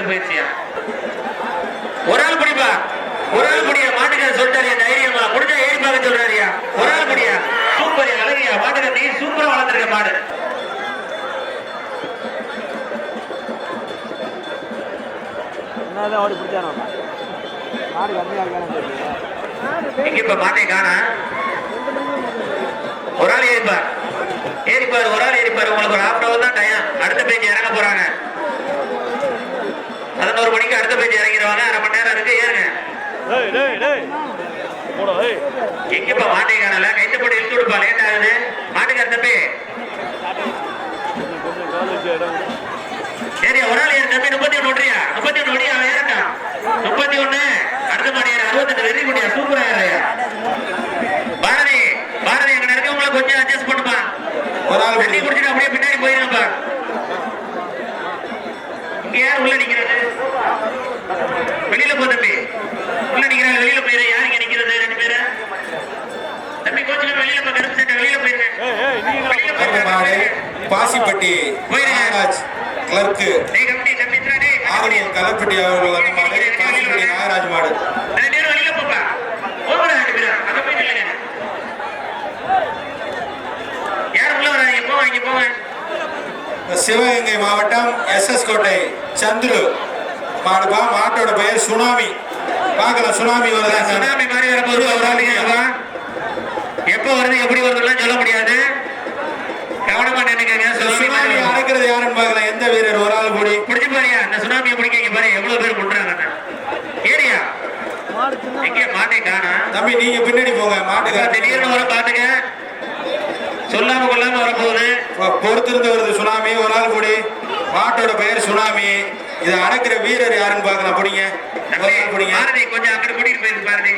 மாட்டுக்கு போயிடுச்சியா ஒரு ஆள் பிடிப்பா? ஒரு ஆள் பிடியா? மாட்டுக்கு சொல்லிட்டாரியா தைரியமா? முடிஞ்சா ஏறி பார்க்க சொல்றாரியா? ஒரு ஆள் பிடியா? சூப்பர் அழகியா மாட்டுக்கு நீ சூப்பரா வளர்ந்துருக்க மாடு ஓடி பிடிச்சானோ? மாடு கம்மியாக இருக்கானு எங்க இப்ப மாட்டை காணா? ஒரு ஆள் ஏறிப்பார். ஏறிப்பார் ஒரு ஆள் ஏறிப்பார். உங்களுக்கு ஒரு ஹாஃப் தான் டைம் அடுத்த பேஜ் இறங்க போறாங்க. பதினோரு மணிக்கு அடுத்த பேஜ் இறங்கிடுவாங்க. அரை மணி நேரம் இருக்கு ஏறுங்க. எங்கப்பா மாட்டை காணல கைத்த போட்டு இழுத்து விடுப்பா லேட் ஆகுது மாட்டுக்கார தம்பி கொஞ்சம் கால் வச்சு இடம் சரி ஒரு ஆள் ஏறு தம்பி முப்பத்தி ஒண்ணு விட்றியா முப்பத்தி ஒண்ணு விடியா அவன் ஏறட்டா முப்பத்தி ஒண்ணு அடுத்த மாடி ஏறு அறுபத்தெட்டு வெறி குடியா சூப்பரா ஏறையா பாரதி பாரதி எங்க இருக்கவங்கள கொஞ்சம் அட்ஜஸ்ட் பண்ணுப்பா ஒரு ஆள் தண்ணி குடிச்சிட்டு அப்படியே பின்னாடி போயிருங்கப்பா இங்க யார் உள்ள நிக்கிறது வெளியில போ தம்பி உள்ள நிக்கிறாங்க வெளியில போயிரு யார் இங்க நிக்கிறது ரெண்டு பேரு தம்பி கோச்சுல வெளியில போ கருப்பு சட்டை வெளியில போயிருங்க ஏய் ஏய் நீங்க வெளியில வர்ற மாடு போயிருங்க பாசிப்பட்டி நாகராஜ் கிளர்க்கு டேய் கம்பி தம்பி இத்தனை டேய் ஆவணியன் கலப்பட்டி அவர்கள் அந்த மாடு பாசிப்பட்டி நாகராஜ் மாடு ரெண்டு பேரும் வெளியில போப்பா போங்கடா ரெண்டு பேரும் அங்க போய் நில்லுங்க. யார் உள்ள வராங்க போங்க இங்க போங்க. சிவகங்கை மாவட்டம் எஸ் எஸ் கோட்டை சந்துரு மாடுபா மாட்டோட பெயர் சுனாமி. பார்க்கலாம் சுனாமி வருதா சுனாமி மாதிரி எப்போ வருது எப்படி வருதுலாம் சொல்ல முடியாது. சுனாமி. அடக்கிறது யாருன்னு எந்த வீரர்? ஒரு ஆள் கூடி. பிடிச்சு பாரியா இந்த சுனாமியை பிடிக்க பாரு எவ்வளவு பேர் பண்றாங்க ஏரியா மாடு சின்ன எங்க மாட்டை காணா? தம்பி நீங்க பின்னாடி போங்க மாட்டுக்கார திடீர்னு வர பாத்துங்க சொல்லாம கொள்ளாம வரப்போகுது. பொறுத்திருந்து வருது சுனாமி ஒரு ஆள் கூடி. மாட்டோட பெயர் சுனாமி. இதை அடக்கிற வீரர் யாருன்னு பார்க்கலாம் பிடிங்க. கொஞ்சம் அங்கிட்டு கூட்டிட்டு போயிருக்கு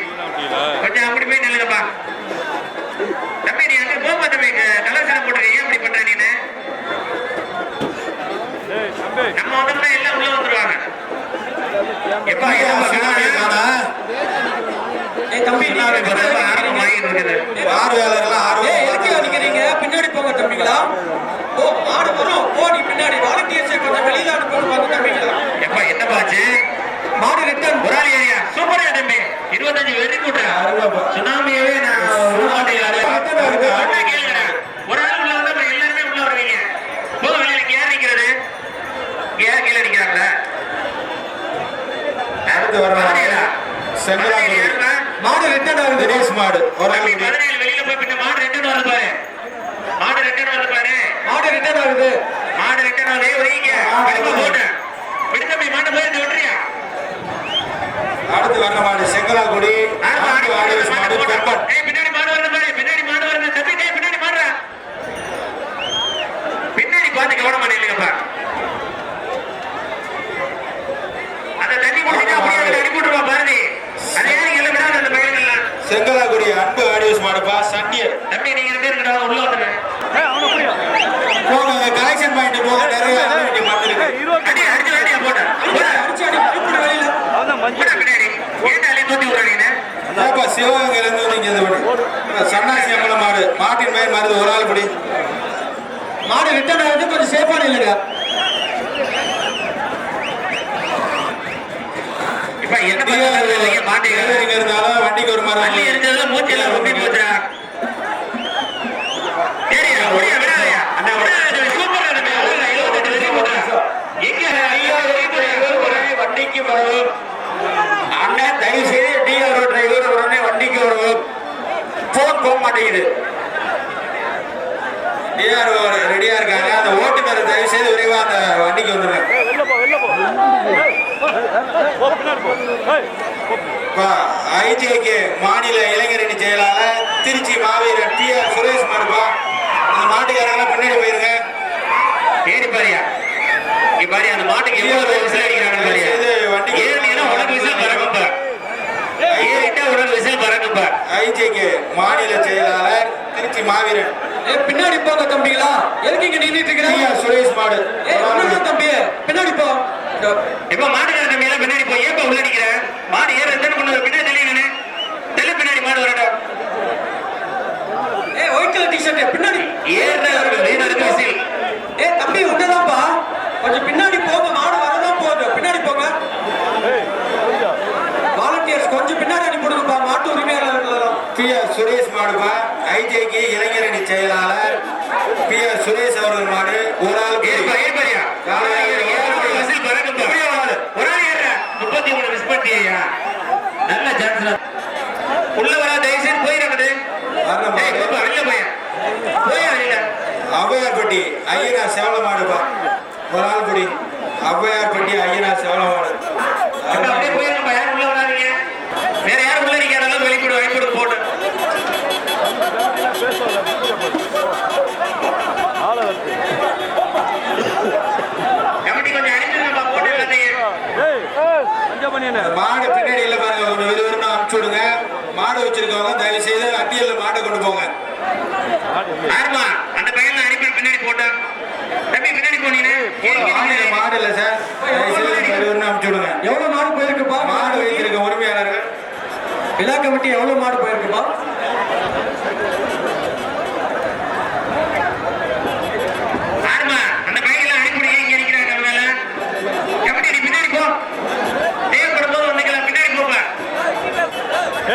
கொஞ்சம் அப்படி போய் நில்லுங்கப்பா. தம்பி நீ அங்க தம்பி. கலர் சீரம் போட்டுருக்க ஏன் இப்படி பண்ற நீனு டேய் தம்பி நம்ம வந்தோம்னா எல்லாம் உள்ள வந்துருவாங்க எப்பா பின்னாடி போங்க தம்பிங்களா. ஓ மாடு வரும் ஓ நீ பின்னாடி. வாலண்டியர்ஸை வெளியில அனுப்பணும் தம்பிங்களா. எப்பா என்னப்பாச்சு மாடு ரிட்டர்ன் ஒரு ஆள் ஏரியா சூப்பரா தம்பி இருபத்தஞ்சு வெறி கூட்டம் அருமைப்பா. சுனாமியவே நான் உருவாட்டையாரு ஒண்ணா கேளுங்கடா. ஒரு ஆள் உள்ள வந்தா அப்புறம் எல்லாருமே உள்ள வருவீங்க போக வெளியில இங்க யார் நிக்கிறது இங்க யார் கீழே நிக்கிறாங்களா அடுத்து வர பாரதியாரா? செங்கலாபுரி. பாரதியார் யாருப்பா? மாடு ரிட்டர்ன் ஆகுது தினேஷ் மாடு. பதினேழு வெளியில போய் பின்ன மாடு ரிட்டர்ன் வருது பாரு. மாடு ரிட்டர்ன் வருது பாரு. மாடு ரிட்டர்ன் ஆகுது மாடு ரிட்டர்ன் வருது ஒதுங்க விடுங்க போட்டு. விடு தம்பி மாட்டை போய் விட்டுறியா அடுத்து வர்ற மாடு செங்கலாக்குடி பின்னாடி மாடு வருது பாரு பின்னாடி மாடு வருது தம்பி டேய், பின்னாடி மாடுறா பின்னாடி பார்த்து கவனமா நில்லுங்கப்பா அந்த தண்ணி குடிச்சிட்டு அப்படியே அதில் அனுப்பிவிட்டுருவா பாரதி அதை ஏன் நீங்க எல்லாம் விடாத அந்த பயிர்கள்லாம் செங்கலாக்குடி அன்பு ஆடியோஸ் மாடுப்பா சண்டியர் தம்பி நீங்க ரெண்டு பேரும் இருக்கடா, உள்ள வந்துரு ஏய் அவன புரியா போங்க கலெக்ஷன் பாயிண்ட் போக நிறைய ஆட வேண்டிய மாடு இருக்கு ஏய் இருபது அடி அடிச்சு வேண்டியா போட்டா போடா அடிச்சு அடி அடிப்பட வெளியில அவன் போடா மஞ்சள் பின்னாடி விடுறீங்க. ஏப்பா சிவகங்கையில இருந்து வந்து இங்க இது பண்ணு சன்னாசி அம்பலம் மாடு. மாட்டின் மேல் மருந்து ஒரு ஆள் குடி மாடு ரிட்டர்ன் ஆகுது கொஞ்சம் சேஃபா நில்லுங்க. இப்ப என்ன மாட்டீங்க இருந்தாலும் வண்டிக்கு ஒரு மாதிரி இருந்ததுல மூச்செல்லாம் ரொம்பி போச்சுடா. தயவு செய்து டிஆர்ஓ டிரைவர் உடனே வண்டிக்கு வரவும் போன் போக மாட்டேங்குது. டிஆர்ஓ ரெடியா இருக்காங்க. அந்த ஓட்டுநர் தயவு செய்து விரைவா அந்த வண்டிக்கு வந்துருங்க. ஐஜேகே மாநில இளைஞரணி செயலாளர் திருச்சி மாவீரர் டி ஆர் சுரேஷ் மாடுப்பா அந்த மாட்டுக்காரங்களாம் பின்னாடி போயிருங்க. ஏறி பாரியா. இங்க அந்த மாட்டுக்கு எவ்வளவு ஐஜேகே மாநில செயலாளர் திருச்சி மாவீரன். ஏ பின்னாடி போங்க தம்பிங்களா எதுக்கு இங்க நின்னுட்டு டி இருக்கிறீங்க சுரேஷ் மாடு. ஏ தம்பி பின்னாடி போ. இப்ப மாட்டுக்கார தம்பி எல்லாம் பின்னாடி போய் ஏன் உள்ள நிக்கிற? மாடு ஏற எத்தனை வர பின்னாடி தள்ளி நின்னு. தெல்ல பின்னாடி மாடு வரட்டும் ஏ ஒயிட் கலர் டிஷர்ட் பின்னாடி. ஏறினா வீணருக்கு விசில். ஏ தம்பி உன்னதான்ப்பா. கொஞ்சம் பின்னாடி போங்க மாடுபா ஐஜேக்கு இளைஞரணி செயலாளர் பி ஆர் சுரேஷ் அவர்கள் மாடு ஒரு ஆள். முப்பத்தி மூணு மிஸ் பண்ணிட்டியா? நல்ல தான். உள்ள வரா, தயவு செய்து போயிடாதே. வரணும். ஏய், போப்பா, வெளில போயா. போயா வெளில. ஔவையார்பட்டி ஐயனார் சேவல மாடுபா ஒரு ஆள் குடி ஔவையார்பட்டி ஐயனார் சேவல மாடு அக்கா, அப்படியே போயிருங்கப்பா, யாரும் உள்ள வராதீங்க. வேற யாரும் உள்ள நிக்காதெல்லாம் வெளிக்கூட வாய்ப்பு போட்டு ஆளை வச்சு கமிட்டி கொஞ்சம் அனுப்பிடுங்கப்பா போட்டு எல்லாத்தையும். ஏய் பஞ்சமணி என்ன மாடு பின்னாடி இல்ல பாருங்க. ஒரு விறுவிறுன்னு அனுப்பிச்சு விடுங்க. மாடு வச்சிருக்கவங்க தயவு செய்து அட்டியல்ல மாட்டை கொண்டு போங்க. அந்த பையன் அனுப்பி பின்னாடி போட்டான் தம்பி பின்னாடி போனீங்க. மாடு மாடு இல்ல சார். தயவு செய்து அனுப்பிச்சு விடுங்க. எவ்வளவு மாடு போயிருக்குப்பா? மாடு வைத்திருக்க உரிமையாளர்கள். விழா கமிட்டி எவ்வளவு மாடு போயிருக்குப்பா ஆறுமா அந்த பையன் அனுப்பிடுங்க இங்க நிக்கிறாங்க அவங்க எல்லாம் கமிட்டி நீ பின்னாடி போ தேவைப்படும் போது வந்துக்கலாம் பின்னாடி போப்பா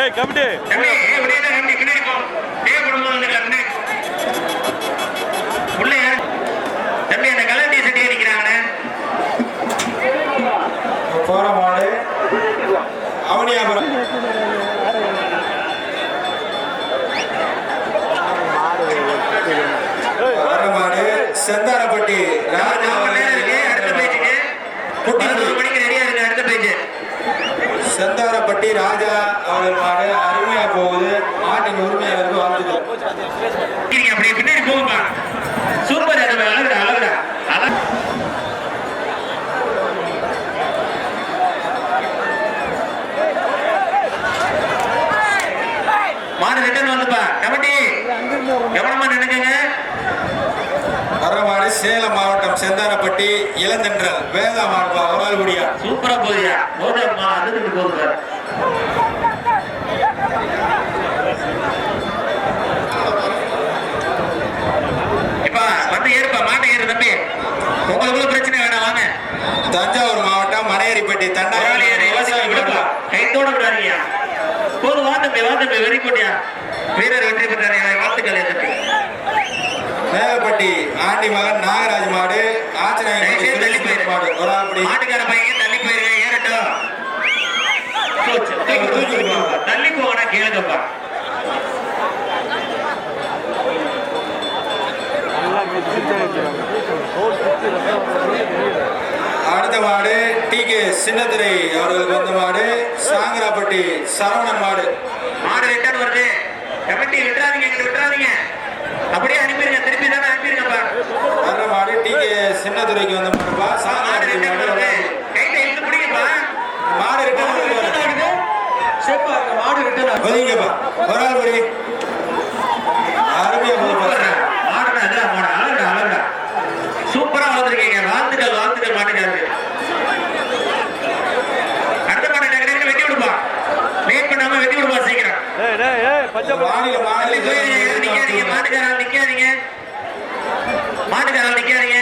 ஏய் கமிட்டி தம்பி ஏய், அப்படியே தான் கமிட்டி பின்னாடி போ தேவைப்படும் போது வந்துக்கலாம் பின்னாடி உள்ள யாரு தம்பி அந்த கலர் டீ சட்டியே நிக்கிறாங்கண்ணே போற மாடு அவனியாபுரம் வர மாடு செந்தாரப்பட்டி ராஜா நாலு நேரம் இருக்கு அடுத்த பேஜுக்கு பதினோரு மணிக்கு ரெடியா இருக்கு அடுத்த பேஜ் செந்தாரப்பட்டி ராஜா அவர்கள் மாடு அருமையா போகுது மாட்டின் உரிமையாளருக்கு வாழ்த்துக்கள் நீங்க அப்படியே பின்னாடி போங்கப்பா. சூப்பர் அழகுடா அழகுடா அழகு. மாடு ரிட்டர்ன் வந்துப்பா. கமிட்டி கவனமா நினைக்கங்க வர மாடு சேலம் மாவட்டம் செந்தாரப்பட்டி இளந்தென்றல் வேதா மாடுபா அவரால்குடியா சூப்பரா போகுதியா. போதுமா அதுக்கு போகுது இப்பா வந்து ஏறுப்பா மாட்டை ஏறு தம்பி உங்களுக்குள்ள பிரச்சனை வேணாம் வாங்க தஞ்சாவூர் மாவட்டம் மனையரிப்பட்டி பரவாயில்லையே, தண்டாவூர் நீ விவசாய யோசிச்சு விடுப்பா. மாடுபா கைத்தோட விடாதீங்க போதும் வா தம்பி வெரி குட்டியா வீரர் வெற்றி பெற்றாரு வாழ்த்துக்கள் என் தம்பி மேலப்பட்டி ஆண்டி மகன் நாகராஜ் மாடு செய்து தள்ளி போயிரு. மாடு ஒரு ஆள் படி மாட்டுக்கார பையன் தள்ளி போயிருங்க ஏறட்டும். தள்ளி போகனா கேளுங்கப்பா. எல்லாம் அடுத்த மாடு டி கே சின்னத்துரை அவர்களுக்கு வந்த மாடு சாங்கராப்பட்டி சரவணன் மாடு மாடு ரிட்டர்ன் வருது. கமிட்டி விட்டுறாதீங்க இங்கிட்டு விட்டுறாதீங்க. அப்படியே அனுப்பிடுங்க திருப்பி தானே அனுப்பிடுங்கப்பா வர்ற மாடு டி கே சின்னத்துரைக்கு வந்த மாடுப்பா மாடு சாங்கராப்பட்டி ரிட்டர்ன் வருது. கைத்தை இழுத்து பிடிங்கப்பா. மாடு ரிட்டர்ன் வருது. மாடு ரிட்டர்ன் ஒதுங்கப்பா ஒரு ஆள் படி அருமையா போதுப்பா மாடுடா இதெல்லாம் மாடு அழகுடா அழகுடா சூப்பரா வளர்ந்துருக்கீங்க வாழ்த்துக்கள் வாழ்த்துக்கள் மாட்டுக்காருக்கு அடுத்த மாட்டை டக்கு வெட்டி விடுப்பா வெயிட் பண்ணாம வெட்டி விடுப்பா சீக்கிரம் ஏய் டேய் ஏய் பஞ்சமணி மாநில தள்ளி போயிருங்க யாரும் நிக்காதீங்க. மாட்டுக்காரால் நிக்காதீங்க. மாட்டுக்காரால் நிக்காதீங்க.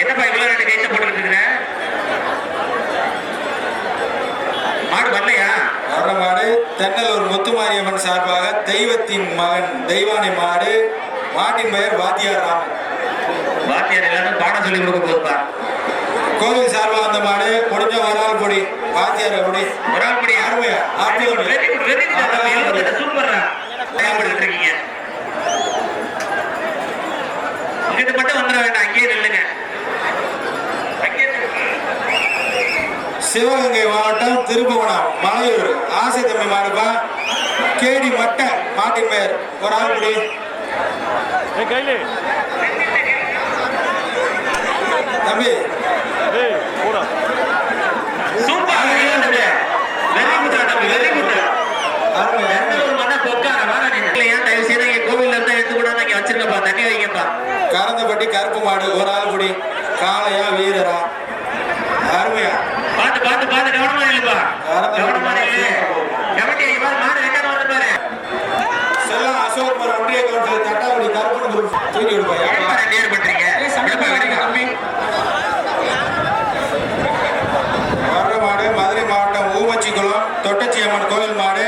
என்னப்பா இவ்வளவு ரெண்டு கைத்த போட்டுக்கிட்டு இருக்கிற? மாடு வரலையா? வர்ற மாடு தென்னலூர் முத்துமாரியம்மன் சார்பாக தெய்வத்தின் மகன் தெய்வானை மாடு மாட்டின் பெயர் வாத்தியார் ராமன். வாத்தியார் எல்லாரும் பாடம் சொல்லி கொடுக்க போதுப்பா. கோவில் சார்பாக வந்த மாடு முடிஞ்ச ஆள் பொடி. வாத்தியார் பொடி ஒரு ஆள் படி அருமையா அற்புதம். வெரி குட் வெரி சூப்பர்ரா பயன்படுத்திட்டு இருக்கீங்க இங்கிட்டு மட்டும் வந்துட வேண்டாம் அங்கேயே நில்லுங்க. சிவகங்கை மாவட்டம் திருப்புவனம் மலையூர். ஆசை தம்பி மாடுப்பா கேடி மட்ட மாட்டின் பெயர். ஒரு ஆள் பொடி தம்பி கறந்தபட்டி கருப்பு மாடு ஒரு ஆள் குடி காளையா வீரரா? அருமையா? பாத்து பாத்து பாத்து கவனமா இல்லப்பா கவனமா செல்லம் அசோக் மரம் ஒன்றிய கவுன்சில் தட்டாவடி கருப்பு குரூப் தூக்கி விடுப்பா நேர் பண்றீங்க? மதுரை மாவட்டம் ஊமச்சிக்குளம் தொட்டச்சி அம்மன் கோவில் மாடு.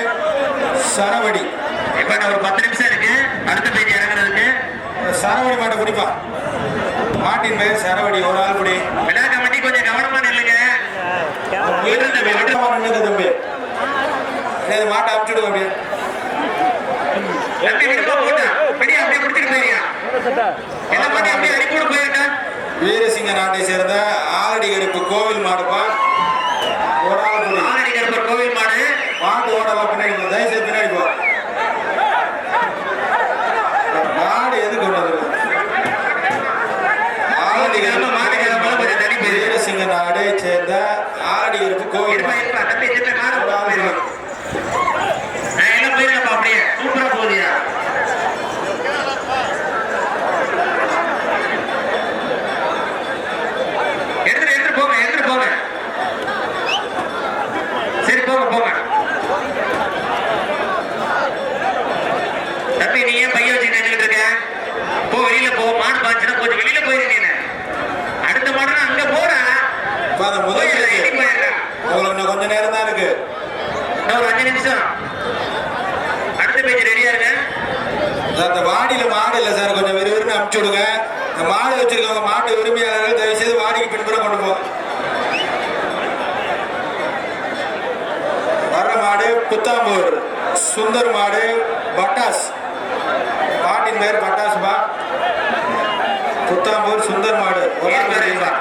சரவடி. இப்ப ஒரு பத்து நிமிஷம் இருக்கு. அடுத்த பேர் இறங்குறதுக்கு. சரவடி மாட்டை குடிப்பா மாட்டின் பெயர் சரவடி ஒரு ஆள் குடி விழா கமிட்டி கொஞ்சம் கவனமா நில்லுங்க. தம்பி மாட்டை அமுச்சுடுங்க அப்படியே. வீரசிங்க நாட்டை சேர்ந்த ஆரடி எடுப்பு கோவில் மாடுப்பா இன்னும் கொஞ்ச நேரம் தான் இருக்கு. ஒரு அஞ்சு நிமிஷம். அடுத்த பேஜ் ரெடியா இருங்க அந்த வாடியில மாடு இல்லை சார். கொஞ்சம் விறுவிறுன்னு அனுப்பிச்சு விடுங்க. இந்த மாடு வச்சிருக்கவங்க மாட்டு உரிமையாளர்கள் தயவு செய்து வாடிக்கு பின்புறம் பண்ணுவோம் போவோம் வர்ற மாடு புத்தாம்பூர். சுந்தர் மாடு பட்டாஸ். மாட்டின் பேர் பட்டாஸ் மா புத்தாம்பூர் சுந்தர் மாடு. ஒரே தான்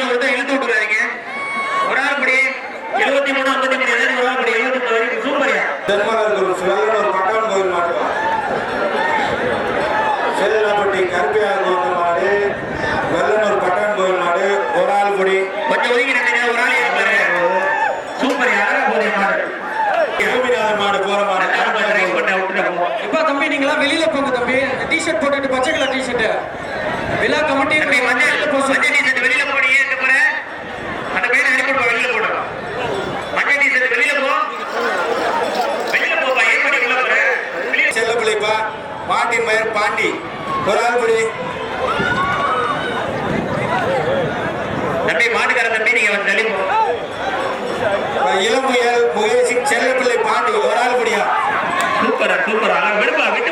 விழா கமிட்டி அப்படி மஞ்சள். எடுத்து போக மஞ்சள் டீஷர்ட் வெளியில போடியே ஏன் இந்த முறை அந்த பையனை அனுப்பிடுப்பா வெளியில போடு மஞ்சள் டீஷர்ட் வெளியில போ. வெளியில போப்பா ஏன் பண்ணி உள்ள போற? செல்ல பிள்ளைப்பா பாண்டி மயர் பாண்டி. ஒரு ஆள் புடி. தம்பி மாட்டுக்கார தம்பி நீங்க வந்து தள்ளி போ. இளமுயல் முகேஷின் செல்ல பிள்ளை பாண்டி ஒரு ஆள் புடியா? சூப்பரா சூப்பரா. விடுப்பா விட்டு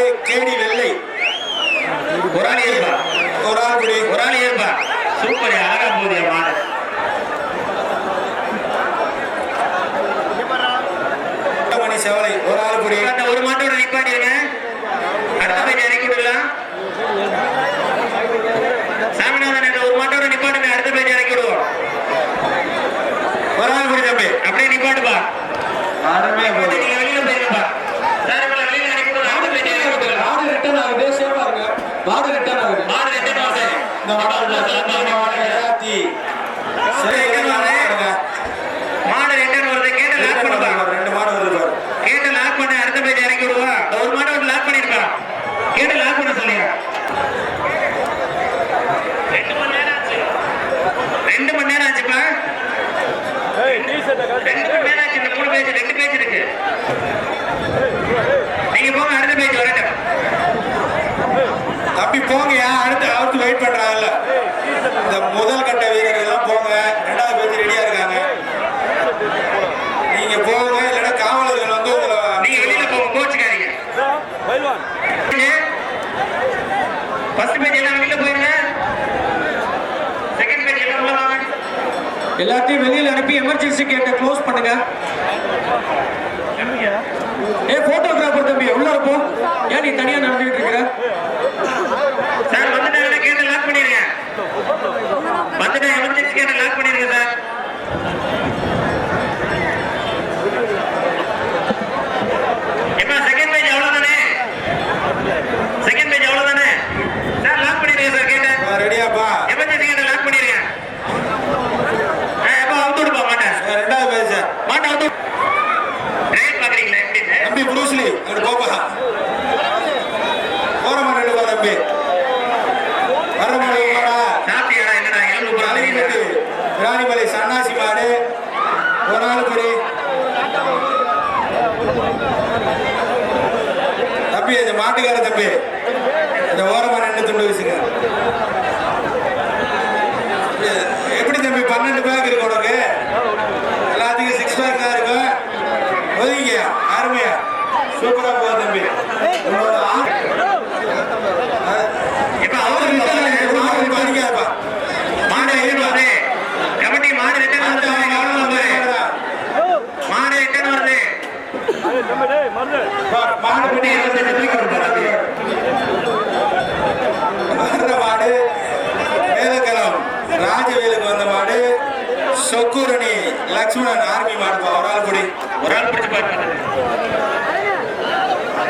தாயே கேடி வெள்ளை. ஒராணி ஏற்பா ஒராணி ஒராணி ஏற்பா சூப்பர் ஆக செவலை ஒரு ஆள் குடி. ஒரு மாட்டோட நிப்பாட்டிடுங்க. எமர்ஜென்சி கேட்ட க்ளோஸ் பண்ணுங்க. ஏ போட்டோகிராஃபர் தம்பி உள்ள இருப்போ ஏன் நீ தனியா நடந்துட்டு இருக்கிற சார் வந்துட்டாங்கன்னா கேட்ட லாக் பண்ணிருங்க வந்துட்டா எமர்ஜென்சி கேட்ட லாக் பண்ணிருங்க சார் எப்ப செகண்ட் பேஜ் அவ்வளவுதானே செகண்ட் பேஜ் அவ்வளவுதானே சார் லாக் பண்ணிருங்க சார் கேட்ட ரெடியாப்பா எமர்ஜென்சி கேட்ட லாக் பண்ணிருங்க எப்ப அவுத்து விடுப்பா மாட்டேன் ரெண்டாவது பேச மாட்டேன் அவுத்து ரைட் பாக்குறீங்களா எப்படின்னு தம்பி புரூஸ்லி அங்கிட்டு போப்பா ஓரமா நின்றுப்பா தம்பி வர்ற மாடு போடா சாப்பிட்டியாடா என்னடா எலும்பு போறாங்க அழகிப்பட்டு ராணிமலை சன்னாசி மாடு ஒரு நாள் குடி தம்பி இந்த மாட்டுக்கார தம்பி இந்த ஓரமா நின்று துண்டு வீசுங்க எப்படி தம்பி பன்னெண்டு பேக் இருக்கு உனக்கு எல்லாத்துக்கும் சிக்ஸ் பேக் தான் இருக்கும் ஒதுங்க அருமையா சூப்பரா போகுது தம்பி உன்னோட ஆ- இப்ப அவருக்கு மாடு படிக்காதப்பா மாடு ரிட்டர்ன் வருது கமிட்டி மாடு ரிட்டர்ன் வருது கவனமா பாரு. மாடு ரிட்டர்ன் வருது மாடு கமிட்டி இருபத்தஞ்சு தூக்கி கொடுப்பாரு வர்ற மாடு வேலக்கலம் ராஜவேலுக்கு வந்த மாடு சொக்கூரணி லக்ஷ்மணன் ஆர்மி மாடுப்பா ஒரு ஆள் குடி. ஒரு ஆள் பிடிச்சு பாருங்க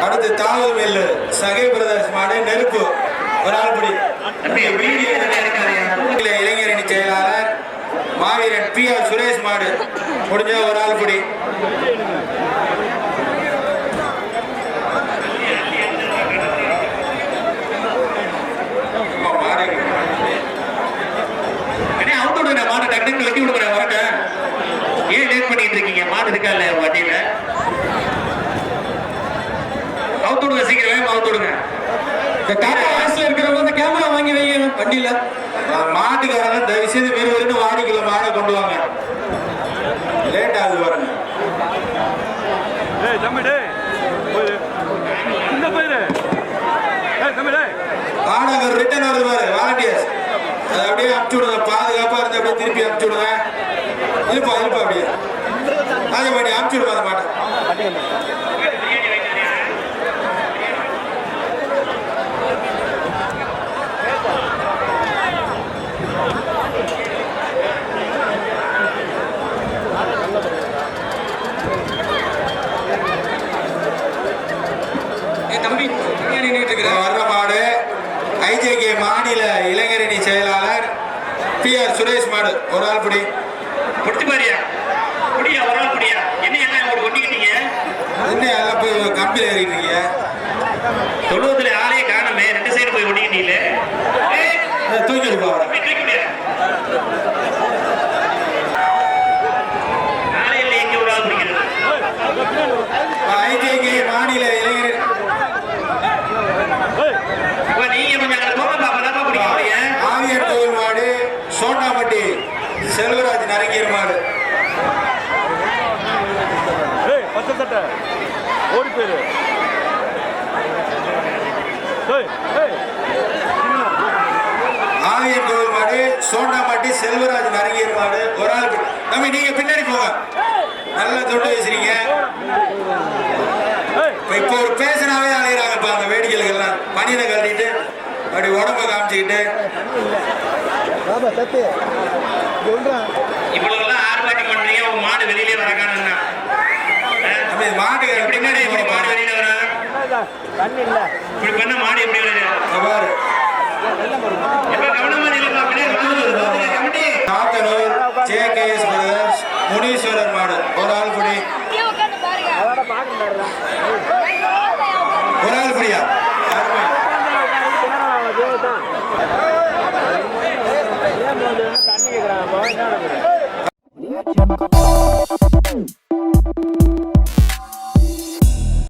அடுத்து தாவல் மில்லு சகை பிரதர்ஸ் மாடு நெருப்பு ஒரு ஆள் குடி இளைஞரணி செயலாளர் மாவீரன் பி ஆர் சுரேஷ் மாடு முடிஞ்ச ஒரு ஆள் குடி. அம்மா, மாடு. அண்ணே அவுட் விடுங்க மாடு லேட் பண்ணிட்டு இருக்கீங்க மாடு இருக்கா இல்ல வண்டியில அவுட் விடுங்க சீக்கிரம் அவுட் விடுங்க. இந்த டாடா ஆஸ்ல இருக்கிறவங்க இந்த கேமரா வாங்கி வைங்க வண்டியில மாட்டுக்காரங்க தயவு செய்து விறுவிறுன்னு வாடிக்குள்ள மாடை கொண்டு வாங்க. லேட் ஆகுது பாருங்க. ஏய் தம்பி டேய் போயிரு. இந்த போயிரு. ஏய் தம்பி டேய் மாநகர் ரிட்டர்ன் வருது பாரு வாலண்டியர்ஸ் அதை அப்படியே அனுப்பிச்சு விடுங்க பாதுகாப்பா இருந்து அப்படியே திருப்பி அனுப்பிச்சு விடுங்க. இருப்பா இருப்பா அப்படியே. அதே மாதிரி அனுப்பிச்சு அந்த மாட்டை தம்பி வர்ற ஐஜேகே மாநில இளைஞரணி செயலாளர் பி ஆர் சுரேஷ் மாடு. ஒரு ஆள் பிடி பிடிச்சு பாரியா குடியா ஒரு ஆள் குடியா என்ன எல்லாம் உங்களுக்கு ஒட்டிக்கிட்டீங்க என்ன எல்லாம் போய் கம்பியில் ஏறிட்டீங்க தொழுவத்துல ஆளே காணுமே ரெண்டு சைடு போய் ஒட்டிக்கிட்டீங்களே ஏய், தூக்கி எடுப்பா அவரை. தம்பி, தூக்கி விடு. ஆளே இல்லை எங்க ஒரு ஆள் பிடிக்கிறது ஐஜேகே மாநில இளைஞர் ஏய் இப்ப நீங்க கொஞ்சம் அங்க போங்க பாப்பா தான் பிடிக்க முடியும் ஆவியர் கோவில் மாடு சோட்டாம்பட்டி செல்வராஜ் நரங்கியர் மாடு ஏய் பச்சை சட்டை ஓடி போயிரு ஏய் ஏய் ஆவியர் கோவில் மாடு சோண்டாம்பட்டி செல்வராஜ் நரங்கியர் மாடு ஒரு ஆள். தம்பி நீங்க பின்னாடி போங்க. நல்லா தொட்டு பேசுறீங்க. இப்ப இப்போ ஒரு பேசினாவே அலையிறாங்கப்பா அந்த வேடிக்கைகளுக்கு எல்லாம் பனியனை கட்டிட்டு அப்படி உடம்ப காமிச்சுக்கிட்டு. இவ்வளவு எல்லாம் ஆர்ப்பாட்டம் பண்றீங்க உங்க மாடு வெளியிலே வர காணும்னா நம்ம இது மாட்டுக்கு எப்படி பின்னாடி எப்படி மாடு. வெளியில வர இப்படி பண்ண மாடு எப்படி வருது Nathanur J K S brothers Muneeswarar மாடு. ஒரு ஆள் குடி. ஒரு ஆள் குடியா. தண்ணி கேட்குறாங்க